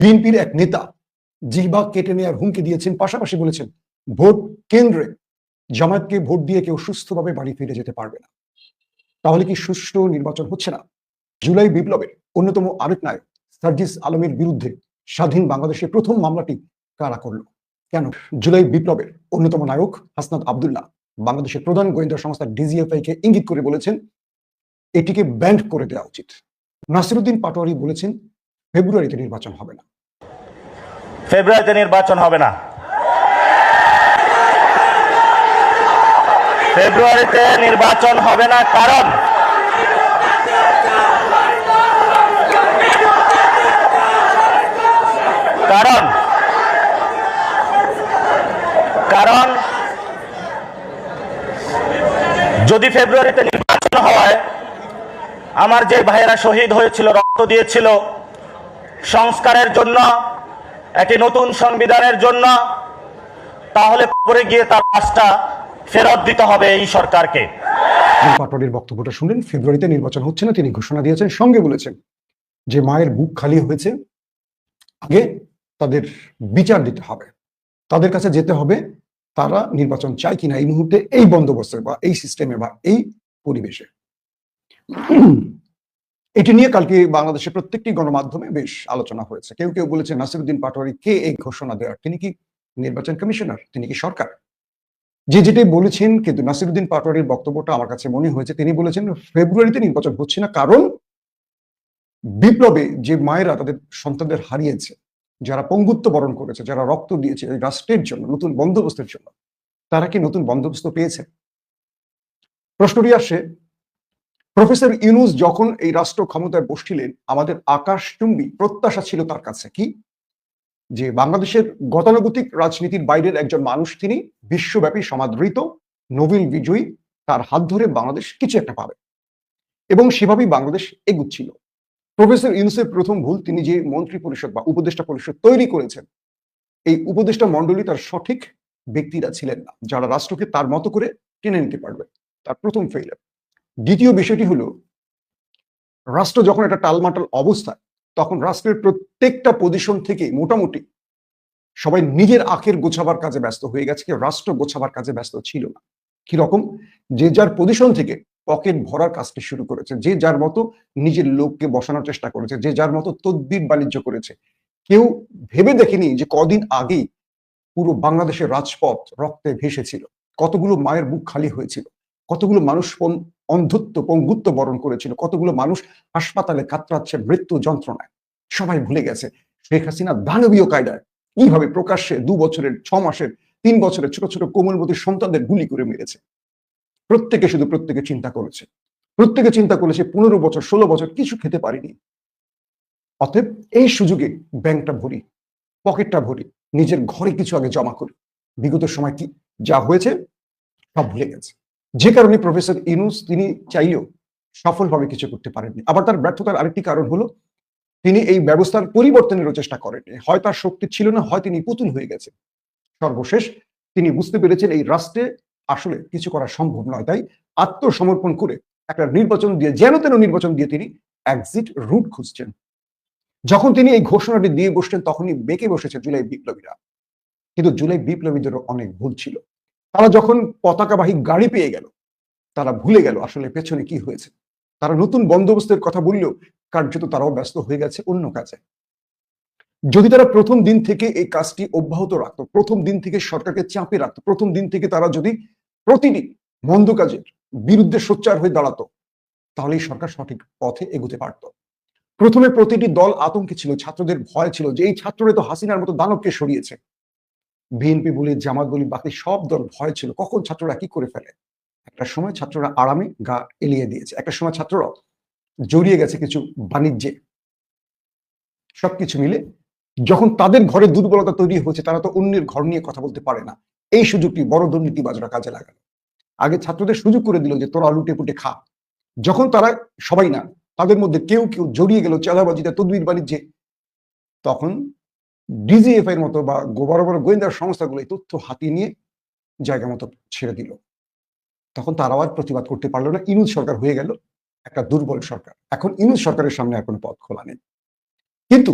বিএনপির এক নেতা জিহবা কেটে নেওয়ার হুমকি দিয়েছেন, পাশাপাশি বলেছেন, ভোট কেন্দ্রে জামায়াতকে ভোট দিয়ে কেউ সুস্থভাবে বাড়ি ফিরে যেতে পারবে না। তাহলে কি সুষ্ঠু নির্বাচন হচ্ছে না? জুলাই বিপ্লবের অন্যতম আরেক নায়ক সার্জিস আলমের বিরুদ্ধে স্বাধীন বাংলাদেশের প্রথম মামলাটি কারা করল? কেন? জুলাই বিপ্লবের অন্যতম নায়ক হাসনাত আবদুল্লাহ বাংলাদেশের প্রধান গোয়েন্দা সংস্থা ডিজিএফআই কে ইঙ্গিত করে বলেছেন, এটিকে ব্যান্ড করে দেওয়া উচিত। নাসিরুদ্দিন পাটোয়ারি বলেছেন ফেব্রুয়ারিতে নির্বাচন হবে না। ফেব্রুয়ারিতে নির্বাচন হবে না। ফেব্রুয়ারিতে নির্বাচন হবে না কারণ কারণ কারণ যদি ফেব্রুয়ারিতে নির্বাচন হয়, আমার যে ভাইয়েরা শহীদ হয়েছিল, রক্ত দিয়েছিল সংস্কারের জন্য, একটি নতুন সংবিধানের জন্য, তাহলে পরে গিয়ে তার কাজটা ফেরত দিতে হবে এই সরকারকে। যিনি পাটোয়ারির বক্তব্যটা শুনলেন, ফেব্রুয়ারিতে নির্বাচন হচ্ছে না তিনি ঘোষণা দিয়েছেন, সঙ্গে বলেছেন যে মায়ের বুক খালি হয়েছে, আগে তাদের বিচার দিতে হবে। তাদের কাছে যেতে হবে, তারা নির্বাচন চায় কিনা এই মুহূর্তে এই বন্দোবস্তে বা এই সিস্টেমে বা এই পরিবেশে। এটি নিয়ে কালকে বাংলাদেশের প্রত্যেকটি গণমাধ্যমে বেশ আলোচনা হয়েছে। কেউ কেউ বলেছে নাসিরুদ্দিন পাটোয়ারি কে এই ঘোষণা দেওয়ার? তিনি কি নির্বাচন কমিশনার? তিনি কি সরকার? যে যেটি বলেছেন, কিন্তু নাসিরুদ্দিন পাটোয়ারির বক্তব্যটা আমার কাছে মনে হয়েছে, তিনি বলেছেন ফেব্রুয়ারিতে নির্বাচন হচ্ছে না কারণ বিপ্লবে যে মায়েরা তাদের সন্তানদের হারিয়েছে, যারা পঙ্গুত্ব বরণ করেছে, যারা রক্ত দিয়েছে রাষ্ট্রের জন্য, নতুন বন্দোবস্তের জন্য, তারা কি নতুন বন্দোবস্ত পেয়েছে? প্রশ্নটি আসে প্রফেসর ইউনুস যখন এই রাষ্ট্র ক্ষমতায় বসছিলেন, আমাদের আকাশচুম্বী প্রত্যাশা ছিল তার কাছে কি? যে বাংলাদেশের গতানুগতিক রাজনীতির বাইরের একজন মানুষ তিনি বিশ্বব্যাপী সমাদৃত, নোবেল বিজয়ী, তার হাত ধরে বাংলাদেশ কিছু একটা পাবে। এবং সেভাবেই বাংলাদেশ এগুচ্ছিল। প্রফেসর ইউনুসের প্রথম ভুল তিনি যে মন্ত্রী পরিষদ বা উপদেষ্টা পরিষদ তৈরি করেছেন, এই উপদেষ্টা মণ্ডলী তার সঠিক ব্যক্তিরা ছিলেন না, যারা রাষ্ট্রকে তার মতো করে টেনে নিতে পারবে। তার প্রথম ফেইলার দ্বিতীয় বিষয়টি হলো, রাষ্ট্র যখন একটা টালমাটাল অবস্থায়, তখন রাষ্ট্রের প্রত্যেকটা পজিশন থেকে মোটামুটি সবাই নিজের আখের গোছাবার কাজে ব্যস্ত হয়ে গেছে, কেউ রাষ্ট্র গোছাবার কাজে ব্যস্ত ছিল না। কি রকম? যে যার পজিশন থেকে পকেট ভরার কাজটি শুরু করেছে, যে যার মতো নিজের লোককে বসানোর চেষ্টা করেছে, যে যার মতো তদ্বির বাণিজ্য করেছে। কেউ ভেবে দেখেনি যে কদিন আগেই পুরো বাংলাদেশের রাজপথ রক্তে ভেসেছিল, কতগুলো মায়ের বুক খালি হয়েছিল, কতগুলো মানুষ অন্ধত্ব পঙ্গুত্ব বরণ করেছিল। কতগুলো মানুষ হাসপাতালে কাতরাচ্ছে মৃত্যু যন্ত্রণায়। সবাই ভুলে গেছে। শেখ হাসিনা দানবীয় কায়দায় কীভাবে প্রকাশ্যে দু বছরের, ছ মাসের, তিন বছরের ছোট ছোট কোমলবতী সন্তানদের গুলি করে মেরেছে। প্রত্যেকে শুধু প্রত্যেকে চিন্তা করেছে। প্রত্যেকে চিন্তা করেছে পনেরো বছর, ষোলো বছর কিছু খেতে পারিনি। অতএব এই সুযোগে ব্যাংকটা ভরি, পকেটটা ভরি, নিজের ঘরে কিছু আগে জমা করি। বিগত সময় কি যা হয়েছে, সব ভুলে গেছে। যে কারণে প্রফেসর ইনুস তিনি চাইলেও সফলভাবে কিছু করতে পারেননি। আবার তার ব্যর্থতার আরেকটি কারণ হলো, তিনি এই ব্যবস্থার পরিবর্তনেরও চেষ্টা করেননি। হয় তার শক্তি ছিল না, হয় তিনি পুতুল হয়ে গেছে। সর্বশেষ তিনি বুঝতে পেরেছেন এই রাষ্ট্রে আসলে কিছু করা সম্ভব নয়। তাই আত্মসমর্পণ করে একটা নির্বাচন দিয়ে, যেন তেন নির্বাচন দিয়ে তিনি এক্সিট রুট খুঁজছেন। যখন তিনি এই ঘোষণাটি দিয়ে বসছেন তখনই বেঁকে বসেছে জুলাই বিপ্লবীরা। কিন্তু জুলাই বিপ্লবীদেরও অনেক ভুল ছিল। তারা যখন পতাকাবাহী গাড়ি পেয়ে গেল, তারা ভুলে গেল আসলে পেছনে কি হয়েছে। তারা নতুন বন্দোবস্তের কথা বললেও কার্যত তারাও ব্যস্ত হয়ে গেছে অন্য কাজে। যদি তারা প্রথম দিন থেকে এই কাজটি অব্যাহত রাখতো, প্রথম দিন থেকে সরকারকে চাপে রাখতো, প্রথম দিন থেকে তারা যদি প্রতিটি মন্দ কাজের বিরুদ্ধে সোচ্চার হয়ে দাঁড়াতো তাহলে এই সরকার সঠিক পথে এগোতে পারত। প্রথমে প্রতিটি দল আতঙ্কে ছিল, ছাত্রদের ভয় ছিল যে এই ছাত্ররা তো হাসিনার মতো দানবকে সরিয়েছে। বিএনপি বলি জামাত বলি বাকি সব দল ভয় ছিল। কখন ছাত্ররা কি করে ফেলে? একটা সময় ছাত্ররা আরামে গা এলিয়ে দিয়েছে। একটা সময় ছাত্ররা জড়িয়ে গেছে কিছু বাণিজ্যে। সবকিছু মিলে যখন তাদের ঘরে দুর্বলতা তৈরি হয়েছে, তারা তো অন্যের ঘর নিয়ে কথা বলতে পারে না। এই সুযোগটি বড় দুর্নীতিবাজরা কাজে লাগালো। আগে ছাত্রদের সুযোগ করে দিল যে, তোরা লুটে পুটে খা। যখন তারা সবাই না, তাদের মধ্যে কেউ কেউ জড়িয়ে গেল চাঁদাবাজিতে, তদবির বাণিজ্যে। তখন ডিজিএফ এর মতো বা বড় বড় গোয়েন্দা সংস্থাগুলো এই তথ্য হাতিয়ে নিয়ে জায়গা মতো ছেড়ে দিল। তখন তারাও আর প্রতিবাদ করতে পারল না। ইনুজ সরকার হয়ে গেল, একটা দুর্বল সরকার। এখন ইনুজ সরকারের সামনে আর কোনো পথ খোলা নেই। কিন্তু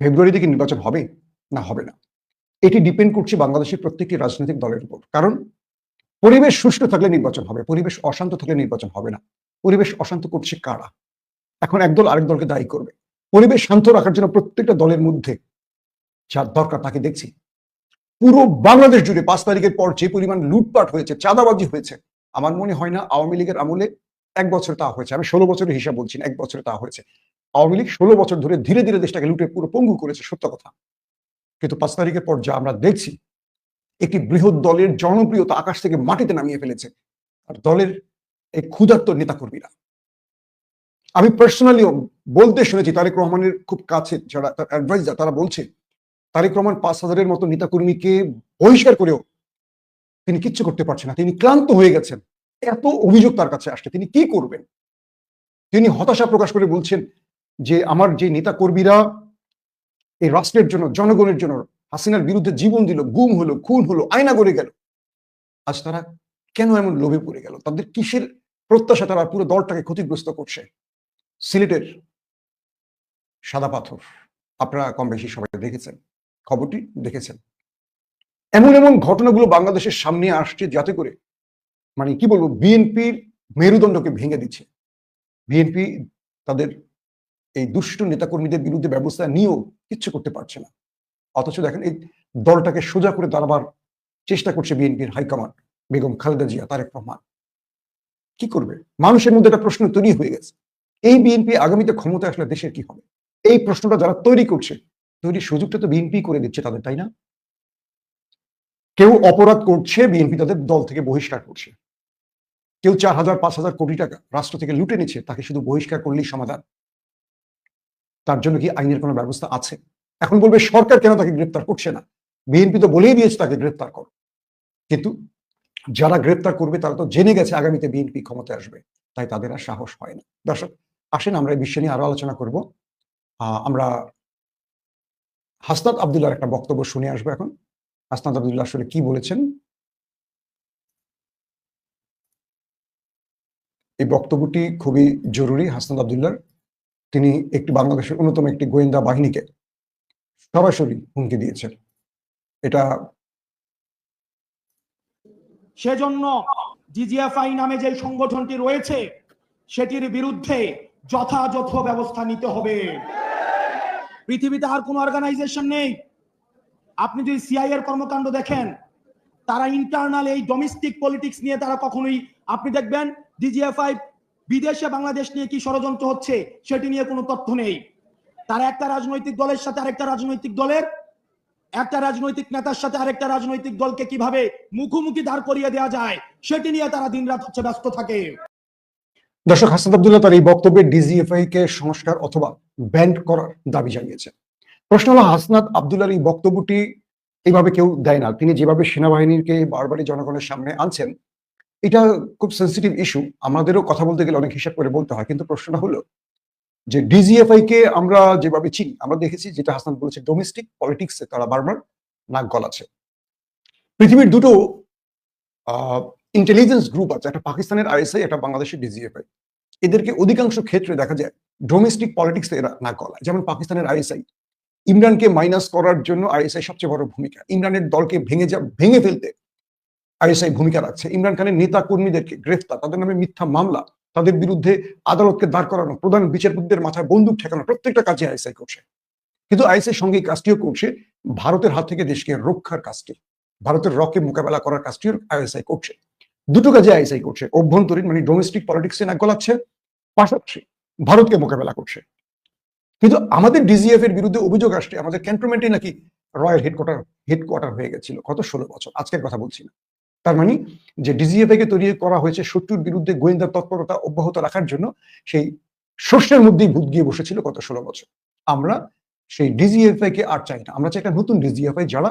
ফেব্রুয়ারিতে কি নির্বাচন হবে না হবে না। এটি ডিপেন্ড করছে বাংলাদেশের প্রত্যেকটি রাজনৈতিক দলের উপর। কারণ পরিবেশ সুষ্ঠু থাকলে নির্বাচন হবে, পরিবেশ অশান্ত থাকলে নির্বাচন হবে না। পরিবেশ অশান্ত করছে কারা? এখন একদল আরেক দলকে দায়ী করবে। পরিবেশ শান্ত রাখার জন্য প্রত্যেকটা দলের মধ্যে দরকার তাকে দেখছি। পুরো বাংলাদেশ জুড়ে পাঁচ তারিখের পর যে পরিমাণ লুটপাট হয়েছে, চাঁদাবাজি হয়েছে, আমার মনে হয় না আওয়ামী লীগের আমলে এক বছর তা হয়েছে। আমি ষোলো বছরের হিসাব বলছি এক বছরে তা হয়েছে। আওয়ামী লীগ ষোলো বছর ধরে ধীরে ধীরে দেশটাকে লুটে পুরো পঙ্গু করেছে, সত্য কথা। কিন্তু পাঁচ তারিখের পর যা আমরা দেখছি, একটি বৃহৎ দলের জনপ্রিয়তা আকাশ থেকে মাটিতে নামিয়ে ফেলেছে, আর দলের এই ক্ষুধার্ত নেতাকর্মীরা। আমি পার্সোনালি বলতে শুনেছি, তারেক রহমানের খুব কাছে যারা, তার অ্যাডভাইজার তারা বলছে তারেক রহমান পাঁচ হাজারের মতো নেতাকর্মীকে বহিষ্কার করেও তিনি কিচ্ছু করতে পারছেন না। তিনি ক্লান্ত হয়ে গেছেন। এত অভিযোগ তার কাছে আসছে। তিনি কি করবেন? তিনি হতাশা প্রকাশ করে বলছেন যে আমার যে নেতা কর্মীরা এই রাষ্ট্রের জন্য, জনগণের জন্য হাসিনার বিরুদ্ধে জীবন দিল, গুম হলো, খুন হলো, আয়না করে গেল, আজ তারা কেন এমন লোভে পড়ে গেল? তাদের কিসের প্রত্যাশা? তারা পুরো দলটাকে ক্ষতিগ্রস্ত করছে। সিলেটের সাদা পাথর। আপনারা কম বেশি সবাই দেখেছেন। খবরটি দেখেছেন। এমন এমন ঘটনাগুলো বাংলাদেশের সামনে আসছে যাতে করে মানে কি বলব, বিএনপির মেরুদণ্ডকে ভেঙে দিচ্ছে। বিএনপি তাদের এই দুষ্ট নেতাকর্মীদের বিরুদ্ধে ব্যবস্থা নিয়েও কিচ্ছু করতে পারছে না। অথচ দেখেন, এই দলটাকে সোজা করে দাঁড়াবার চেষ্টা করছে বিএনপির হাইকমান্ড, বেগম খালেদা জিয়া, তারেক রহমান। কি করবে? মানুষের মধ্যে একটা প্রশ্ন তৈরি হয়ে গেছে। এই বিএনপি আগামীতে ক্ষমতা আসলে দেশের কি হবে? এই প্রশ্নটা যারা তৈরি করছে তৈরির সুযোগটা তো বিএনপি করে দিচ্ছে তাদের, তাই না? কেউ অপরাধ করছে বিএনপি তাদের দল থেকে বহিষ্কার করছে। কেউ চার হাজার, পাঁচ হাজার কোটি টাকা রাষ্ট্র থেকে লুটে নিচ্ছে, তাকে শুধু বহিষ্কার করলেই সমাধান। তার জন্য কি আইনের কোনো ব্যবস্থা আছে? এখন বলবে, সরকার কেন তাকে গ্রেপ্তার করছে না? বিএনপি তো বলেই দিয়েছে তাকে গ্রেপ্তার করো। কিন্তু যারা গ্রেপ্তার করবে, তারা তো জেনে গেছে আগামীতে বিএনপি ক্ষমতায় আসবে, তাই তাদের আর সাহস হয় না। দর্শক, আসেন, আমরা এই বিষয় নিয়ে আরও আলোচনা করব। আমরা হাসনাত আবদুল্লাহর একটা বক্তব্য শুনে আসব এখন। হাসনাত আবদুল্লাহ আসলে কি বলেছেন? এই বক্তব্যটি খুবই জরুরি হাসনাত আবদুল্লাহর। তিনি একটি বাংলাদেশের অন্যতম একটি গোয়েন্দা বাহিনীকে সরাসরি হুমকি দিয়েছেন। এটা সেজন্য জিজিএফআই নামে যে সংগঠনটি রয়েছে, সেটির বিরুদ্ধে যথাযথ ব্যবস্থা নিতে হবে। পৃথিবীতে আর কোন অর্গানাইজেশন নেই। আপনি যদি সিআই এর কর্মকাণ্ড দেখেন, তারা ইন্টারনাল এই ডোমেস্টিক পলিটিক্স নিয়ে তারা কখনোই, আপনি দেখবেন ডিজিএফআই বিদেশে বাংলাদেশ নিয়ে কি ষড়যন্ত্র হচ্ছে, সেটি নিয়ে কোনো তথ্য নেই। তারা একটা রাজনৈতিক দলের সাথে আরেকটা রাজনৈতিক দলের, একটা রাজনৈতিক নেতার সাথে আরেকটা রাজনৈতিক দলকে কীভাবে মুখোমুখি দাঁড় করিয়ে দেওয়া যায়, সেটি নিয়ে তারা দিনরাত হচ্ছে ব্যস্ত থাকে। দর্শক হাসান আবদুল্লাহ তার এই বক্তব্যে ডিজিএফআই কে সংস্কার অথবা ব্যান্ড করার দাবি জানিয়েছেন প্রশ্ন হলো, হাসনাত আবদুল্লাহর এই বক্তব্যটি এইভাবে কেউ দেয় না। তিনি যেভাবে সেনাবাহিনীকে বারবারই জনগণের সামনে আনছেন, এটা খুব সেন্সিটিভ ইস্যু আমাদেরও কথা বলতে গেলে অনেক হিসাব করে বলতে হয়। কিন্তু প্রশ্নটা হলো যে ডিজিএফআই কে আমরা যেভাবে চিনি, আমরা দেখেছি যেটা হাসান বলেছে ডোমেস্টিক পলিটিক্সে তারা বারবার নাক গলাছে পৃথিবীর দুটো ইন্টেলিজেন্স গ্রুপ আছে, একটা পাকিস্তানের আইএসআই একটা বাংলাদেশের ডিজিএফআই এদেরকে অধিকাংশ ক্ষেত্রে দেখা যায় ডোমেস্টিক পলিটিক্সে এরা না গলায়। যেমন পাকিস্তানের আইএসআই ইমরানকে মাইনাস করার জন্য আইএসআই সবচেয়ে বড় ভূমিকা। ইমরানের দলকে ভেঙে যা, ভেঙে ফেলতে আইএসআই ভূমিকা রাখছে। ইমরান খানের নেতা কর্মীদেরকে গ্রেফতার, তাদের নামে মিথ্যা মামলা, তাদের বিরুদ্ধে আদালতকে দাঁড় করানো, প্রধান বিচারপতিদের মাথায় বন্দুক ঠেকানো, প্রত্যেকটা কাজে আইএসআই করছে। কিন্তু আইএসআই সঙ্গে কাজটিও করছে, ভারতের হাত থেকে দেশকে রক্ষার কাজটি, ভারতের রকে মোকাবেলা করার কাজটিও আইএসআই করছে। দুটো কাজে আইএসআই করছে। অভ্যন্তরীণ মানে ডোমেস্টিক পলিটিক্সে নাক গলাচ্ছে, পাশাপাশি ভারতকে মোকাবেলা করছে। কিন্তু আমাদের ডিজিএফ এর বিরুদ্ধে অভিযোগ আসছে, আমাদের ক্যান্টনমেন্টে নাকি রয়্যাল হেডকোয়ার্টার হেডকোয়ার্টার হয়ে গেছিল কত ষোলো বছর। আজকের কথা বলছি না। তার মানে যে ডিজিএফআই কে তৈরি করা হয়েছে শত্রুর বিরুদ্ধে গোয়েন্দা তৎপরতা অব্যাহত রাখার জন্য সেই শস্যের মধ্যেই ভূত গিয়ে বসেছিল গত ষোলো বছর। আমরা সেই ডিজিএফআই কে আর চাই না। আমরা চাই একটা নতুন ডিজিএফআই যারা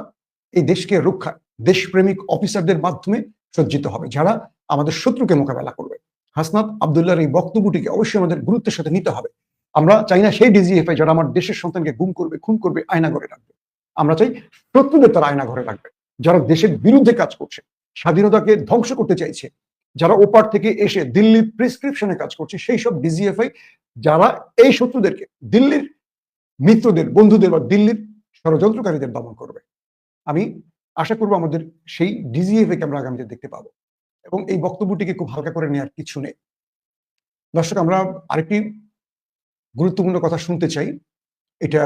এই দেশকে রক্ষা, দেশপ্রেমিক অফিসারদের মাধ্যমে সজ্জিত হবে, যারা আমাদের শত্রুকে মোকাবেলা করবে। হাসনাত আবদুল্লাহর এই বক্তব্যটিকে অবশ্যই আমাদের গুরুত্বের সাথে নিতে হবে। আমরা চাই না সেই ডিজিএফআই যারা আমার দেশের সন্তানকে গুম করবে, খুন করবে, আয়না ঘরে রাখবে। আমরা চাই শত্রুদের তারা আয়না ঘরে রাখবে, যারা দেশের বিরুদ্ধে কাজ করছে, স্বাধীনতাকে ধ্বংস করতে চাইছে, যারা ওপার থেকে এসে দিল্লির প্রেসক্রিপশনে কাজ করছে, সেই সব ডিজিএফআই যারা এই শত্রুদেরকে দিল্লির মিত্রদের, বন্ধুদের বা দিল্লির ষড়যন্ত্রকারীদের দমন করবে। আমি আশা করব আমাদের সেই ডিজিএফ কে আমরা আগামীতে দেখতে পাবো। এবং এই বক্তব্যটিকে খুব হালকা করে নেওয়ার কিছু নেই। দর্শক, আমরা আরেকটি গুরুত্বপূর্ণ কথা শুনতে চাই। এটা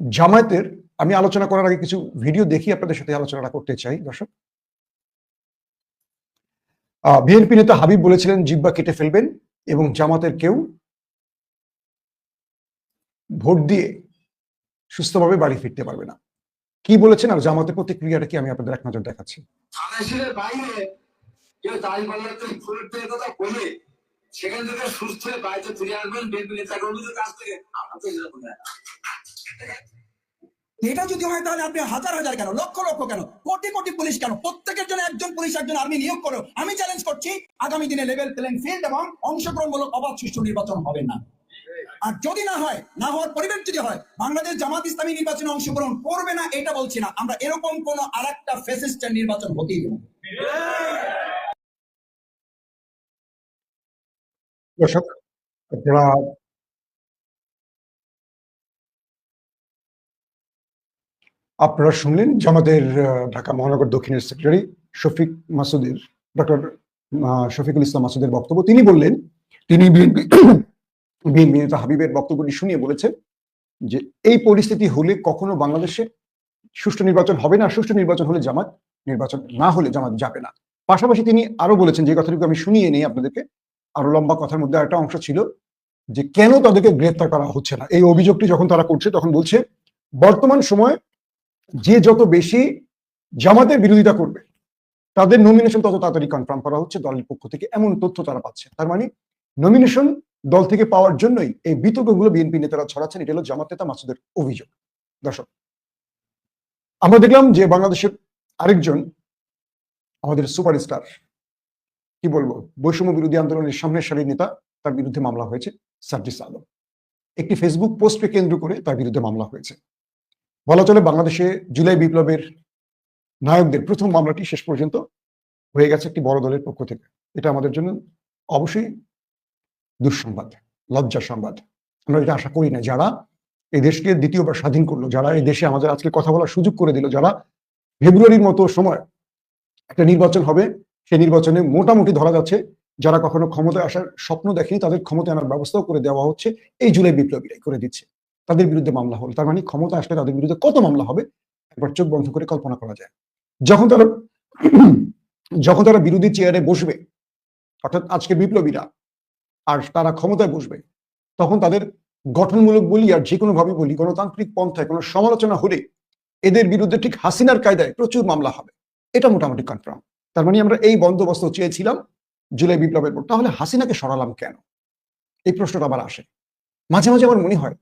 জামায়াতের, আমি আলোচনা করার আগে কিছু ভিডিও দেখি, আপনাদের সাথে আলোচনাটা করতে চাই, দর্শক। বিএনপি নেতা হাবিব বলেছিলেন জিব্বা কেটে ফেলবেন এবং জামাতের কেউ ভোট দিয়ে সুস্থভাবে বাড়ি ফিরতে পারবে না। কি বলেছেন আর জামাতের প্রতিক্রিয়াটা কি আমি আপনাদের এক নজর দেখাচ্ছি? বাইরে কেউ দাঁড়িপাল্লাতে ফুলের থেকে কথা বলে সেখান থেকে সুস্থ হয়ে বাড়িতে ফিরে আসবেন বিএনপি নেতা কর্মীদের কাছ থেকে। আমরা তো এরকম এটা যদি হয় তাহলে আপনি হাজার হাজার কেন লক্ষ লক্ষ কেন কোটি কোটি পুলিশ কেন প্রত্যেকের জন্য একজন পুলিশ একজন আর্মি নিয়োগ করো। আমি চ্যালেঞ্জ করছি আগামী দিনে লেভেল প্লেইং ফিল্ড এবং অংশগ্রহণমূলক অবাধ সুষ্ঠু নির্বাচন হবে না। আর যদি না হয়, না হওয়ার পরিবেশ যদি হয়, বাংলাদেশ জামাত ইসলামী নির্বাচনে অংশগ্রহণ করবে না, এটা বলছি না আমরা এরকম কোন আর একটা নির্বাচন হতেই দেবো। দর্শক, আপনারা আপনারা শুনলেন জামাতের ঢাকা মহানগর দক্ষিণের সেক্রেটারি শফিক মাসুদের, ডক্টর শফিকুল ইসলাম মাসুদের বক্তব্য তিনি বললেন, তিনি বিএনপি বিএনপি হাবিবের বক্তব্যটি শুনিয়ে বলেছেন যে এই পরিস্থিতি হলে কখনো বাংলাদেশে সুষ্ঠু নির্বাচন হবে না, সুষ্ঠু নির্বাচন হলে জামাত, নির্বাচন না হলে জামাত যাবে না। পাশাপাশি তিনি আরও বলেছেন, যে কথাটুকু আমি শুনিয়ে নেই আপনাদেরকে আরও লম্বা কথার মধ্যে একটা অংশ ছিল যে কেন তাদেরকে গ্রেফতার করা হচ্ছে না। এই অভিযোগটি যখন তারা করছে, তখন বলছে, বর্তমান সময়ে যে যত বেশি জামাতের বিরোধিতা করবে, তাদের নমিনেশন তত তাড়াতাড়ি কনফার্ম করা হচ্ছে দলের পক্ষ থেকে, এমন তথ্য তারা পাচ্ছে। তার মানে নমিনেশন দল থেকে পাওয়ার জন্যই এই বিতর্কগুলো বিএনপি নেতারা ছড়াচ্ছেন, এটা হলো জামাত নেতা মাসুদের অভিযোগ। দর্শক, আমরা দেখলাম যে বাংলাদেশের আরেকজন আমাদের সুপারস্টার, কি বলব, বৈষম্য বিরোধী আন্দোলনের সামনের সারির নেতা, তার বিরুদ্ধে মামলা হয়েছে সার্জিস আলম। একটি ফেসবুক পোস্টকে কেন্দ্র করে তার বিরুদ্ধে মামলা হয়েছে। বলা চলে বাংলাদেশে জুলাই বিপ্লবের নায়কদের প্রথম মামলাটি শেষ পর্যন্ত হয়ে গেছে একটি বড় দলের পক্ষ থেকে। এটা আমাদের জন্য অবশ্যই দুঃসংবাদ লজ্জার সংবাদ। আমরা এটা আশা করি না। যারা এই দেশকে দ্বিতীয়বার স্বাধীন করল, যারা এই দেশে আমাদের আজকে কথা বলার সুযোগ করে দিল, যারা ফেব্রুয়ারির মতো সময় একটা নির্বাচন হবে, সেই নির্বাচনে মোটামুটি ধরা যাচ্ছে, যারা কখনো ক্ষমতায় আসার স্বপ্ন দেখেনি, তাদের ক্ষমতায় আনার ব্যবস্থাও করে দেওয়া হচ্ছে, এই জুলাই বিপ্লবীরাই করে দিচ্ছে। তাদের বিরুদ্ধে মামলা হলো, তার মানে ক্ষমতা আসলে তাদের বিরুদ্ধে কত মামলা হবে, একবার চোখ বন্ধ করে কল্পনা করা যায়। যখন তারা যখন তারা বিরোধী চেয়ারে বসবে, অর্থাৎ আজকে বিপ্লবীরা আর তারা ক্ষমতায় বসবে, তখন তাদের গঠনমূলক বলি আর যে কোনো ভাবে বলি, গণতান্ত্রিক পন্থায় কোনো সমালোচনা হলে এদের বিরুদ্ধে ঠিক হাসিনার কায়দায় প্রচুর মামলা হবে। এটা মোটামুটি কনফার্ম তার মানে আমরা এই বন্দোবস্ত চেয়েছিলাম জুলাই বিপ্লবের পর। তাহলে হাসিনাকে সরালাম কেন? এই প্রশ্নটা আবার আসে। মাঝে মাঝে আমার মনে হয়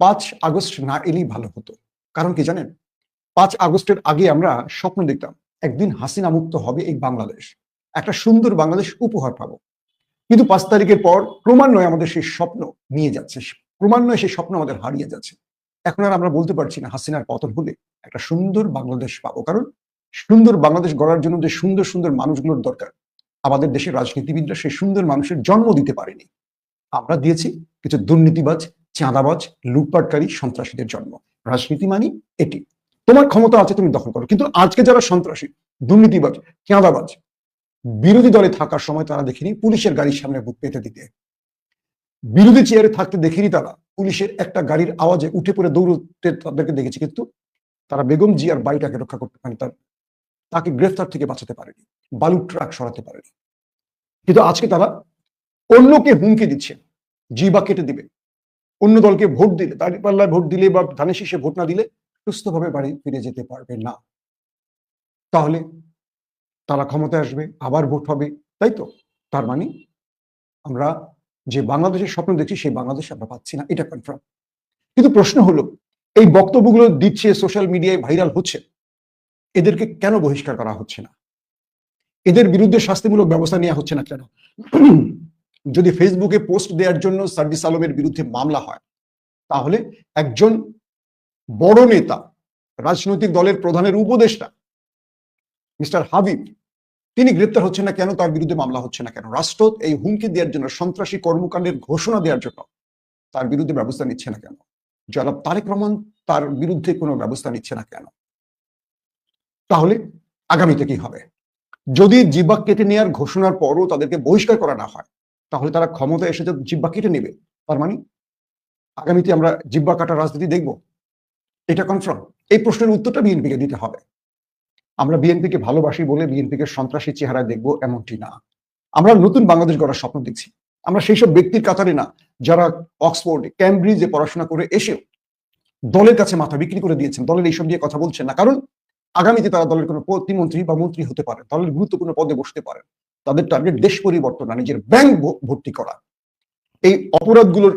পাঁচ আগস্ট না এলেই ভালো হতো। কারণ কি জানেন? পাঁচ আগস্টের আগে আমরা স্বপ্ন দেখতাম, একদিন হাসিনা মুক্ত হবে এই বাংলাদেশ। একটা সুন্দর বাংলাদেশ উপহার পাবো। কিন্তু পাঁচ তারিখের পর ক্রমান্বয়ে আমাদের সেই স্বপ্ন নিয়ে যাচ্ছে। ক্রমান্বয়ে সেই স্বপ্ন আমাদের হারিয়ে যাচ্ছে। এখন আর আমরা বলতে পারছি না হাসিনার পতন হলে একটা সুন্দর বাংলাদেশ পাবো। কারণ সুন্দর বাংলাদেশ গড়ার জন্য যে সুন্দর সুন্দর মানুষগুলোর দরকার, আমাদের দেশের রাজনীতিবিদরা সেই সুন্দর মানুষের জন্ম দিতে পারেনি। আমরা দিয়েছি কিছু দুর্নীতিবাজ, চাঁদাবাজ, লুটপাটকারী সন্ত্রাসীদের জন্ম। রাজনীতি মানি এটি। তোমার ক্ষমতা আছে, তুমি দখল করো। কিন্তু আজকে যারা সন্ত্রাসী, দুর্নীতিবাজ, চাঁদাবাজ বিরোধী দলে থাকার সময় তারা দেখিনি, পুলিশের গাড়ির সামনে বুক পেতে দিতে। বিরোধী চেয়ারে থাকতে দেখিনি তারা। পুলিশের একটা গাড়ির আওয়াজে উঠে পড়ে দৌড়তে তাদেরকে দেখেছি, কিন্তু তারা বেগম জিয়ার বাড়িটাকে রক্ষা করতে পারেনি তার, তাকে গ্রেফতার থেকে বাঁচাতে পারেনি বালুর ট্রাক সরাতে পারেনি। কিন্তু আজকে তারা অন্যকে হুমকি দিচ্ছে জিবা কেটে দিবে। অন্য দলকে ভোট দিলে তার পাল্লায় ভোট দিলে বা ধানের শীষে ভোট না দিলে সুস্থভাবে বাড়ি ফিরে যেতে পারবে না। তাহলে তারা ক্ষমতায় আসবে, আবার ভোট হবে, তাই তো? তার মানে আমরা যে বাংলাদেশের স্বপ্ন দেখছি, সেই বাংলাদেশ আমরা পাচ্ছি না, এটা কনফার্ম কিন্তু প্রশ্ন হলো, এই বক্তব্যগুলো দিচ্ছে সোশ্যাল মিডিয়ায় ভাইরাল হচ্ছে, এদেরকে কেন বহিষ্কার করা হচ্ছে না? এদের বিরুদ্ধে শাস্তিমূলক ব্যবস্থা নেওয়া হচ্ছে না কেন? যদি ফেসবুকে পোস্ট দেওয়ার জন্য সার্জিস আলমের বিরুদ্ধে মামলা হয়, তাহলে একজন বড় নেতা, রাজনৈতিক দলের প্রধানের উপদেষ্টা, মিস্টার হাবিব তিনি গ্রেপ্তার হচ্ছেন না কেন? তার বিরুদ্ধে মামলা হচ্ছে না কেন? রাষ্ট্র এই হুমকি দেওয়ার জন্য, সন্ত্রাসী কর্মকাণ্ডের ঘোষণা দেওয়ার জন্য তার বিরুদ্ধে ব্যবস্থা নিচ্ছে না কেন? জনাব তারেক রহমান তার বিরুদ্ধে কোনো ব্যবস্থা নিচ্ছে না কেন? তাহলে আগামীতে কি হবে? যদি জিব্বা কেটে নেওয়ার ঘোষণার পরও তাদেরকে বহিষ্কার করা না হয়, তাহলে তারা ক্ষমতায় এসে যে জিব্বা কেটে নেবে, তার মানে আগামীতে আমরা জিব্বা কাটা রাজনীতি দেখব। এটা কনফার্ম এই প্রশ্নের উত্তরটা বিএনপিকে দিতে হবে। আমরা বিএনপিকে ভালোবাসি বলে বিএনপিকে সন্ত্রাসী চেহারায় দেখব এমনটি না। আমরা নতুন বাংলাদেশ গড়ার স্বপ্ন দেখছি। আমরা সেই সব ব্যক্তির কাতারে না, যারা অক্সফোর্ড, ক্যামব্রিজে পড়াশোনা করে এসেও দলের কাছে মাথা বিক্রি করে দিয়েছেন, দলের এইসব নিয়ে কথা বলছেন না। কারণ আগামীতে তারা দলের কোনো প্রতিমন্ত্রী বা মন্ত্রী হতে পারে, দলের গুরুত্বপূর্ণ পদে বসতে পারে। তাদের টার্গেট দেশ পরিবর্তন না, নিজের ব্যাংক ভর্তি করা। এই অপরাধগুলোর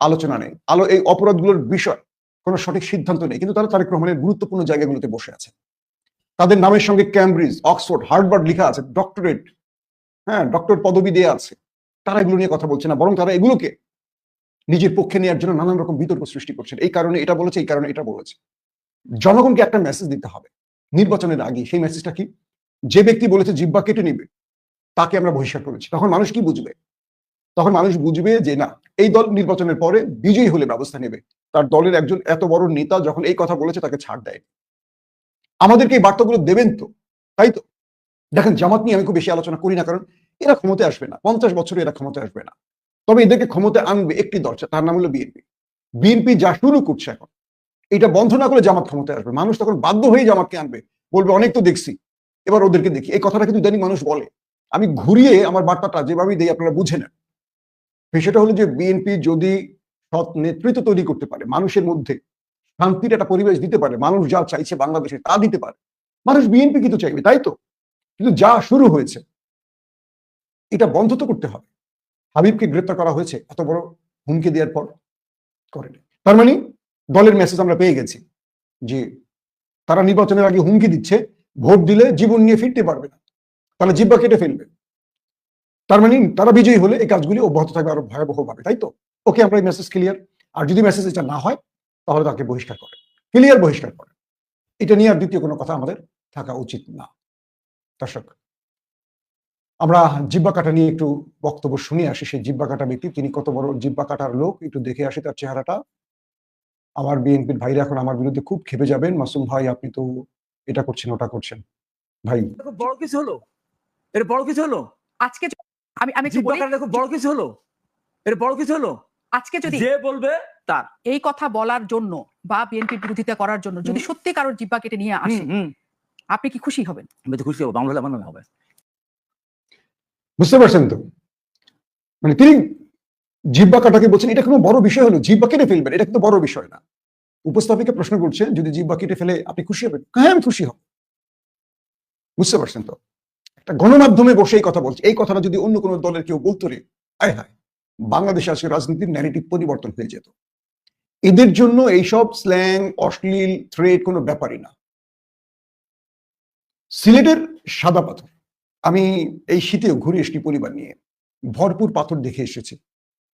আলোচনা নেই। আলো, এই অপরাধগুলোর বিষয় কোনো সঠিক সিদ্ধান্ত নেই। কিন্তু তারা তারেক রহমানের গুরুত্বপূর্ণ জায়গাগুলোতে বসে আছে তাদের নামের সঙ্গে ক্যামব্রিজ অক্সফোর্ড হার্ডবার্ড লেখা আছে ডক্টরেট হ্যাঁ ডক্টর পদবি দেয়া আছে। তারা এগুলো নিয়ে কথা বলছে না, বরং তারা এগুলোকে নিজের পক্ষে নেওয়ার জন্য নানান রকম বিতর্ক সৃষ্টি করছেন। এই কারণে এটা বলেছে, এই কারণে এটা বলেছে। জনগণকে একটা মেসেজ দিতে হবে, নির্বাচনের আগে সেই মেসেজটা কি? যে ব্যক্তি বলেছে জিব্বা কেটে নিবে, তাকে আমরা বহিষ্কার করেছি। তখন মানুষ কি বুঝবে? তখন মানুষ বুঝবে যে না, এই দল নির্বাচনের পরে বিজয়ী হলে ব্যবস্থা নেবে। তার দলের একজন এত বড় নেতা যখন এই কথা বলেছে, তাকে ছাড় দেয় আমাদেরকে এই বার্তাগুলো দেবেন তো, তাই তো? দেখেন, জামাত নিয়ে আমি খুব বেশি আলোচনা করি না, কারণ এরা ক্ষমতায় আসবে না। পঞ্চাশ বছরে এরা ক্ষমতায় আসবে না। তবে এদেরকে ক্ষমতায় আনবে একটি দরজা তার নাম হলো বিএনপি। বিএনপি যা শুরু করছে এখন, এটা বন্ধ না করে জামাত ক্ষমতায় আসবে। মানুষ তখন বাধ্য হয়ে জামাতকে আনবে। বলবে, অনেক তো দেখছি। এবার ওদেরকে দেখি। এই কথাটা কিন্তু ইদানিং মানুষ বলে। আমি ঘুরিয়ে আমার বার্তাটা যেভাবেই দিই, আপনারা বুঝে নেন। সেটা হলো যে, বিএনপি যদি সৎ নেতৃত্ব তৈরি করতে পারে, মানুষের মধ্যে শান্তির একটা পরিবেশ দিতে পারে। মানুষ যা চাইছে বাংলাদেশে তা দিতে পারে। মানুষ বিএনপি কিন্তু চাইবে, তাই তো? কিন্তু যা শুরু হয়েছে, এটা বন্ধ তো করতে হবে। হাবিবকে গ্রেপ্তার করা হয়েছে, এত বড় হুমকি দেওয়ার পর করেনি। তার মানে দলের মেসেজ আমরা পেয়ে গেছি যে তারা নির্বাচনের আগে হুমকি দিচ্ছে, ভোট দিলে জীবন নিয়ে ফিরতে পারবে না। তাহলে জিব্বা কেটে ফেলবে। তার মানে তারা বিজয়ী হলে এই কাজগুলি অব্যাহত থাকবে আরও ভয়াবহ ভাবে তাই তো? ওকে আমরা এই মেসেজ ক্লিয়ার আর যদি মেসেজ এটা না হয় তাহলে তাকে বহিষ্কার করে ক্লিয়ার বহিষ্কার করে। এটা নিয়ে আর দ্বিতীয় কোনো কথা আমাদের থাকা উচিত না। দর্শক আমরা জিব্বা কাটা নিয়ে একটু বক্তব্য শুনে আসি। সেই জিব্বা কাটা ব্যক্তি তিনি কত বড় জিব্বা কাটার লোক একটু দেখে আসি তার চেহারাটা। আমার বিএনপির ভাইরা এখন আমার বিরুদ্ধে খুব খেপে যাবেন। মাসুম ভাই আপনি তো এটা করছেন ওটা করছেন। ভাই বড় কিছু হলো। এটা বড় কিছু হলো? আজকে আমি আমি বড় কিছু হলো? এটা বড় কিছু হলো? আজকে যদি যে বলবে তার এই কথা বলার জন্য বা বিএনপির বিরোধিতা করার জন্য যদি সত্যি কারোর জিব্বা কেটে নিয়ে আসে আপনি কি খুশি হবেন? আমি তো খুশি হব বাংলা হলে আমার নামে হবে। বুঝতে পারছেন তো? মানে তিনি জিব্বা কাটাকে বলছেন এটা কোনো বড় বিষয় হলো জিব্বা কেটে ফেলবেন এটা কিন্তু বড় বিষয় না। উপস্থাপিকা প্রশ্ন করছে যদি জিব্বা কেটে ফেলে আপনি খুশি হবেন? হ্যাঁ আমি খুশি হব। বুঝতে পারছেন তো? একটা গণমাধ্যমে বসে এই কথা বলছে। এই কথাটা যদি অন্য কোনো দলের কেউ বলতো রে আয় হায় বাংলাদেশে আজকে রাজনীতির ন্যারেটিভ পরিবর্তন হয়ে যেত। এদের জন্য এইসব স্ল্যাং অশ্লীল থ্রেড কোনো ব্যাপারই না। সিলেটের সাদা পাথর। আমি এই শীতেও ঘুরে এসেছি পরিবার নিয়ে। ভরপুর পাথর দেখে এসেছি।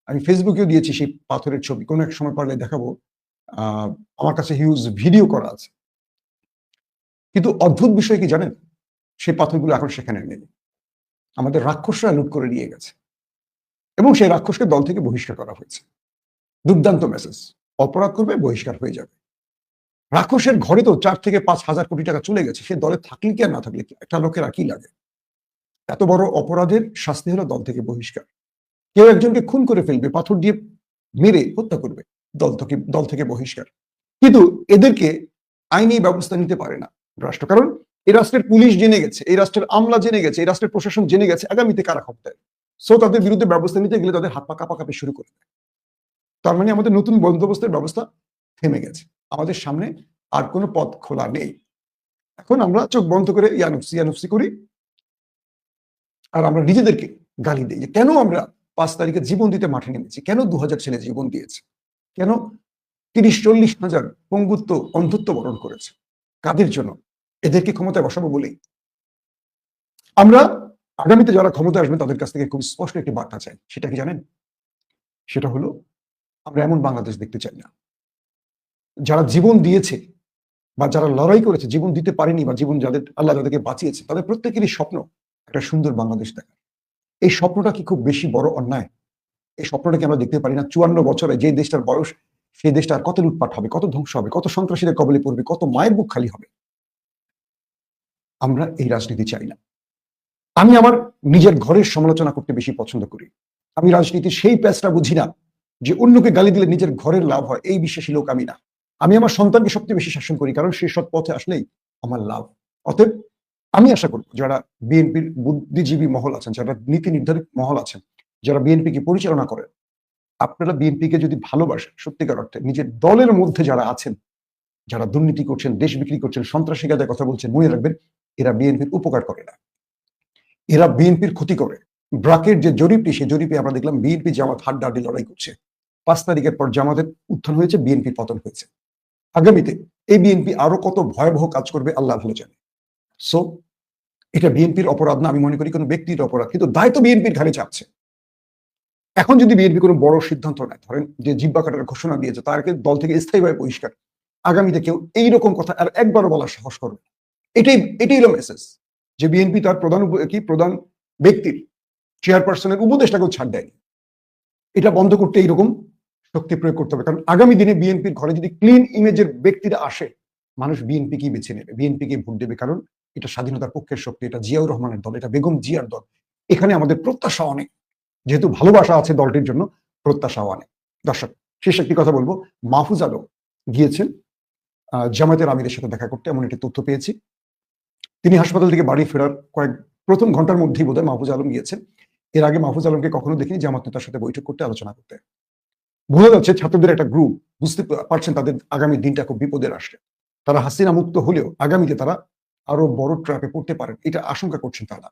আমি ফেসবুকেও দিয়েছি সেই পাথরের ছবি। কোনো এক সময় পারলে দেখাবো। আমার কাছে হিউজ ভিডিও করা আছে। কিন্তু অদ্ভুত বিষয় কি জানেন? সেই পাথরগুলো এখন সেখানে নেই। আমাদের রাক্ষসরা লুট করে নিয়ে গেছে। এবং সেই রাক্ষসকে দল থেকে বহিষ্কার করা হয়েছে। দুর্দান্ত মেসেজ অপরাধ করবে বহিষ্কার হয়ে যাবে। রাক্ষসের ঘরে তো চার থেকে পাঁচ হাজার কোটি টাকা চলে গেছে, সে দলে থাকলে কি আর না থাকলে কি? একটা লোকের আর কি লাগে? এত বড় অপরাধের শাস্তি হলো দল থেকে বহিষ্কার। কেউ একজনকে খুন করে ফেলবে, পাথর দিয়ে মেরে হত্যা করবে দল থেকে দল থেকে বহিষ্কার। কিন্তু এদেরকে আইনি ব্যবস্থা নিতে পারে না রাষ্ট্র। কারণ এই রাষ্ট্রের পুলিশ জেনে গেছে, এই রাষ্ট্রের আমলা জেনে গেছে, এই রাষ্ট্রের প্রশাসন জেনে গেছে, আগামীতে কারা ক্ষমতায়? সো তাদের বিরুদ্ধে ব্যবস্থা নিতে গেলে তাদের হাত পা কাঁপাকাঁপি শুরু করে দেয়। তার মানে আমাদের নতুন বন্দোবস্তের ব্যবস্থা থেমে গেছে। আমাদের সামনে আর কোনো পথ খোলা নেই। এখন আমরা চোখ বন্ধ করে ইয়ানুফসি ইয়ানুফসি করি। আর আমরা নিজেদেরকে গালি দিই যে, কেন আমরা পাঁচ তারিখে জীবন দিতে মাঠে নেমেছি? কেন দু হাজার ছেলে জীবন দিয়েছে? কেন তিরিশ, চল্লিশ হাজার পঙ্গুত্ব অন্ধত্ব বরণ করেছে? কাদের জন্য? এদেরকে ক্ষমতায় বসাবো বলেই। আমরা আগামীতে যারা ক্ষমতায় আসবেন তাদের কাছ থেকে খুব স্পষ্ট একটি বার্তা চাই। সেটা কি জানেন? সেটা হলো আমরা এমন বাংলাদেশ দেখতে চাই না। যারা জীবন দিয়েছে বা যারা লড়াই করেছে, জীবন দিতে পারেনি বা জীবন যাদের, আল্লাহ যাদেরকে বাঁচিয়েছে, তাদের প্রত্যেকেরই স্বপ্ন একটা সুন্দর বাংলাদেশ দেখা এই স্বপ্নটা কি খুব বেশি বড় অন্যায়? এই স্বপ্নটাকে আমরা দেখতে পারি না। চুয়ান্ন বছরে যে দেশটার বয়স, সেই দেশটা আর কত লুটপাট হবে, কত ধ্বংস হবে, কত সন্ত্রাসীদের কবলে পড়বে, কত মায়ের বুক খালি হবে। আমরা এই রাজনীতি চাই না। আমি আমার নিজের ঘরের সমালোচনা করতে বেশি পছন্দ করি। আমি রাজনীতির সেই প্যাচটা বুঝি না। যে অন্যকে গালি দিলে নিজের ঘরের লাভ হয়, এই বিশ্বাসী লোক আমি না। আমি আমার সন্তানকে সবচেয়ে বেশি শাসন করি, কারণ সে সৎ পথে আসলেই আমার লাভ। অতএব আমি আশা করব যারা বিএনপির বুদ্ধিজীবী মহল আছেন, যারা নীতি নির্ধারক মহল আছেন, যারা বিএনপিকে পরিচালনা করেন, আপনারা বিএনপিকে যদি ভালোবাসেন, সত্যিকার অর্থে নিজের দলের মধ্যে যারা আছেন, যারা দুর্নীতি করছেন, দেশ বিক্রি করছেন সন্ত্রাসী কাজের কথা বলছেন, মনে রাখবেন, এরা বিএনপির উপকার করে না। এরা বিএনপির ক্ষতি করে। ব্রাকের যে জরিপটি সেই জরিপে আমরা দেখলাম বিএনপি জামাত হাড্ডাহাড্ডি লড়াই করছে। পাঁচ তারিখের পর জামাতের উত্থান হয়েছে, বিএনপির পতন হয়েছে। আগামীতে এই বিএনপি আরও কত ভয়াবহ কাজ করবে, আল্লাহ ভালো জানে। সো এটা বিএনপির অপরাধ না, আমি মনে করি কোনো ব্যক্তির অপরাধ। কিন্তু দায়িত্ব বিএনপির ঘাড়ে চাপছে। এখন যদি বিএনপি কোনো বড় সিদ্ধান্ত নেয়, ধরেন যে জিব্বা কাটার ঘোষণা দিয়েছে, তারকে দল থেকে স্থায়ীভাবে পরিষ্কার, আগামীতে কেউ এইরকম কথা আর একবারও বলার সাহস করবে এটাই এটাই হলো মেসেজ যে বিএনপি তার প্রধান কি, প্রধান ব্যক্তির চেয়ারপারসনের উপদেষ্টাকেও ছাড় দেয়নি। এটা বন্ধ করতে এইরকম শক্তি প্রয়োগ করতে হবে। কারণ আগামী দিনে বিএনপির ঘরে যদি ক্লিন ইমেজের ব্যক্তিরা আসে, মানুষ বিএনপি কি বেছে নেবে বিএনপি কে ভোট দেবে। কারণ এটা স্বাধীনতার পক্ষের শক্তি, এটা জিয়াউর রহমানের দল, এটা বেগম জিয়ার দল। এখানে আমাদের প্রত্যাশা অনেক। যেহেতু ভালোবাসা আছে দলটির জন্য, প্রত্যাশাও অনেক। দর্শক, শেষ একটি কথা বলব। মাহফুজ আলম গিয়েছেন জামায়াতের আমিরের সাথে দেখা করতে, এমন একটি তথ্য পেয়েছি। তিনি হাসপাতাল থেকে বাড়ি ফেরার কয়েক, প্রথম ঘণ্টার মধ্যেই বোধহয় মাহফুজ আলম গিয়েছেন। এর আগে মাহফুজ আলমকে কখনো দেখিনি, জামাত নেতার সাথে বৈঠক করতে, আলোচনা করতে। বোঝা যাচ্ছে ছাত্রদের একটা গ্রুপ বুঝতে পারছেন তাদের আগামী দিনটা খুব বিপদের আসছে। তারা হাসিনা মুক্ত হলেও আগামীতে তারা আরও বড় ট্র্যাপে পড়তে পারেন, এটা আশঙ্কা করছেন তারা।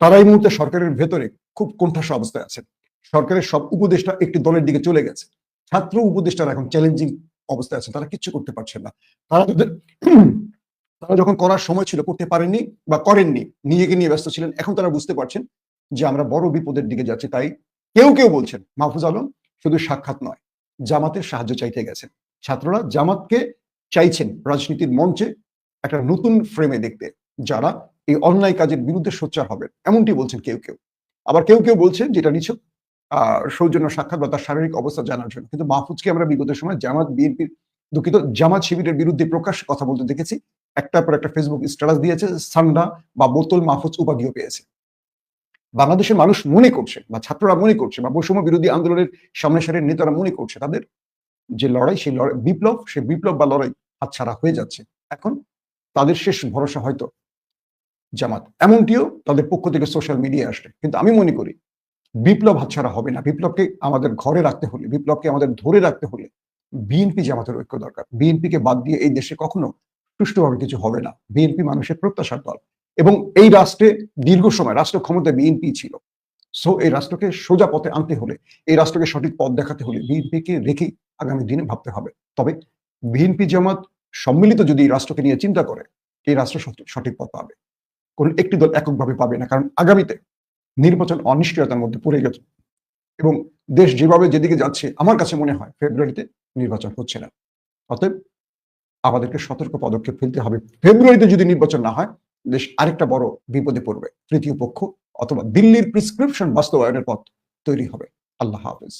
তারা এই মুহূর্তে সরকারের ভেতরে খুব কোণঠাসা অবস্থায় আছেন সরকারের সব উপদেষ্টা একটি দলের দিকে চলে গেছে। ছাত্র উপদেষ্টারা এখন চ্যালেঞ্জিং অবস্থায় আছে, তারা কিচ্ছু করতে পারছেন না। তারা তারা যখন করার সময় ছিল, করতে পারেননি বা করেননি, নিজেকে নিয়ে ব্যস্ত ছিলেন, এখন তারা বুঝতে পারছেন যে আমরা বড় বিপদের দিকে যাচ্ছি, তাই কেউ কেউ বলছেন, মাহফুজ আলম শুধু সাক্ষাৎ নয়, জামাতের সাহায্য চাইতে গেছেন। ছাত্ররা জামাতকে চাইছেন রাজনীতির মঞ্চে একটা নতুন ফ্রেমে দেখতে, যারা এই অন্যায় কাজের বিরুদ্ধে সোচ্চার হবেন, এমনটি বলছেন কেউ কেউ। আবার কেউ কেউ বলছেন যেটা নিছক সৌজন্য সাক্ষাৎ বা তার শারীরিক অবস্থা জানার জন্য। কিন্তু মাহফুজকে আমরা বিগত সময় জামাত, বিএনপির দুঃখিত জামাত শিবিরের বিরুদ্ধে প্রকাশ কথা বলতে দেখেছি, একটার পর একটা ফেসবুক স্ট্যাটাস দিয়েছে, সান্ডা বা বোতল মাহফুজ উপাধিও পেয়েছে। বাংলাদেশের মানুষ মনে করছে বা ছাত্ররা মনে করছে বা বৈষম্য বিরোধী আন্দোলনের সামনে সারির নেতারা মনে করছে, তাদের যে লড়াই, সেই লড়াই, বিপ্লব, সেই বিপ্লব বা লড়াই হাতছাড়া হয়ে যাচ্ছে। এখন তাদের শেষ ভরসা হয়তো জামাত। এমনটিও তাদের পক্ষ থেকে সোশ্যাল মিডিয়া আসবে কিন্তু আমি মনে করি, বিপ্লব হাতছাড়া হবে না। বিপ্লবকে আমাদের ঘরে রাখতে হলে, বিপ্লবকে আমাদের ধরে রাখতে হলে বিএনপি জামাতের ঐক্য দরকার। বিএনপিকে বাদ দিয়ে এই দেশে কখনো সুষ্ঠুভাবে কিছু হবে না। বিএনপি মানুষের প্রত্যাশার দল। এবং এই রাষ্ট্রে দীর্ঘ সময় রাষ্ট্র ক্ষমতায় বিএনপি ছিল। সো এই রাষ্ট্রকে সোজা পথে আনতে হলে, এই রাষ্ট্রকে সঠিক পথ দেখাতে হলে বিএনপিকে রেখেই আগামী দিনে ভাবতে হবে। তবে বিএনপি জামাত সম্মিলিত যদি রাষ্ট্রকে নিয়ে চিন্তা করে এই রাষ্ট্র সঠিক পথ পাবে? কোন একটি দল এককভাবে পাবে না, কারণ আগামীতে নির্বাচন অনিশ্চয়তার মধ্যে পড়ে গেছে। এবং দেশ যেভাবে যেদিকে যাচ্ছে, আমার কাছে মনে হয় ফেব্রুয়ারিতে নির্বাচন হচ্ছে না। অতএব আমাদেরকে সতর্ক পদক্ষেপ ফেলতে হবে। ফেব্রুয়ারিতে যদি নির্বাচন না হয় দেশ আরেকটা বড় বিপদে পড়বে। তৃতীয় পক্ষ অথবা দিল্লির প্রিসক্রিপশন বাস্তবায়নের পথ তৈরি হবে। আল্লাহ হাফেজ।